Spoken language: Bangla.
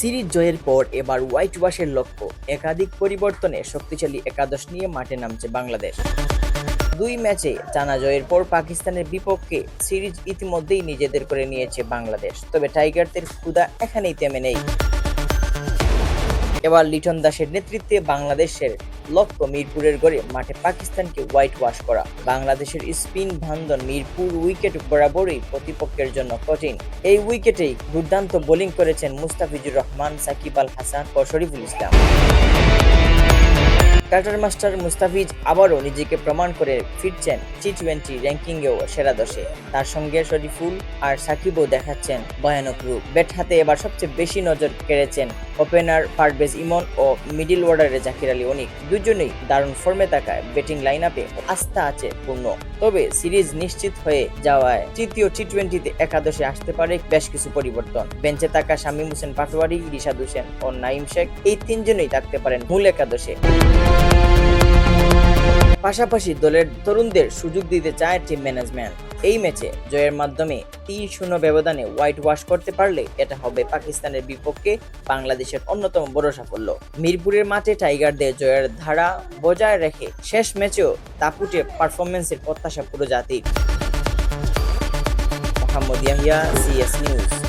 সিরিজ জয়ের পর এবার হোয়াইট ওয়াশের লক্ষ্য। একাধিক পরিবর্তনে শক্তিশালী একাদশ নিয়ে মাঠে নামছে বাংলাদেশ। দুই ম্যাচে টানা জয়ের পর পাকিস্তানের বিপক্ষে সিরিজ ইতিমধ্যেই নিজেদের করে নিয়েছে বাংলাদেশ। তবে টাইগারদের ক্ষুদা এখানেই থেমে নেই। এবার লিটন দাসের নেতৃত্বে বাংলাদেশের লক্ষ্য মিরপুরের গড়ে মাঠে পাকিস্তানকে হোয়াইট ওয়াশ করা। বাংলাদেশের স্পিন ভান্দন মিরপুর উইকেট বরাবরই প্রতিপক্ষের জন্য কঠিন। এই উইকেটেই দুর্দান্ত বোলিং করেছেন মুস্তাফিজুর রহমান, সাকিব আল হাসান ও শরীফুল ইসলাম। টাটার মাস্টার মুস্তাফিজ আবারও নিজেকে প্রমাণ করে ফিরছেন টি টোয়েন্টি র্যাঙ্কিংয়েও সেরা দশে। তার সঙ্গে শরীফুল আর সাকিবও দেখাচ্ছেন ভয়ানক রূপ। ব্যাট হাতে এবার সবচেয়ে বেশি নজর কেড়েছেন ওপেনার পারভেজ ইমন ও মিডিল অর্ডারে জাকির আলী অনিক। দুজনেই দারুণ ফর্মে থাকায় ব্যাটিং লাইন আপে আস্থা আছে পূর্ণ। তবে সিরিজ নিশ্চিত হয়ে যাওয়ায় তৃতীয় টি টোয়েন্টিতে একাদশে আসতে পারে বেশ কিছু পরিবর্তন। বেঞ্চে থাকা শামীম হোসেন পাটোয়ারি, রিশাদ হোসেন ও নাইম শেখ এই তিনজনই থাকতে পারেন মূল একাদশে। পাশাপাশি দলের তরুণদের সুযোগ দিতে চায় টিম ম্যানেজমেন্ট এই ম্যাচে জয়ের মাধ্যমে তিন শূন্য ব্যবধানে হোয়াইট ওয়াশ করতে পারলে এটা হবে পাকিস্তানের বিপক্ষে বাংলাদেশের অন্যতম বড় সাফল্য। মিরপুরের মাঠে টাইগারদের জয়ের ধারা বজায় রেখে শেষ ম্যাচেও তাপুটে পারফরমেন্সের প্রত্যাশা পুরো জাতির। Mohammad Yahya CS news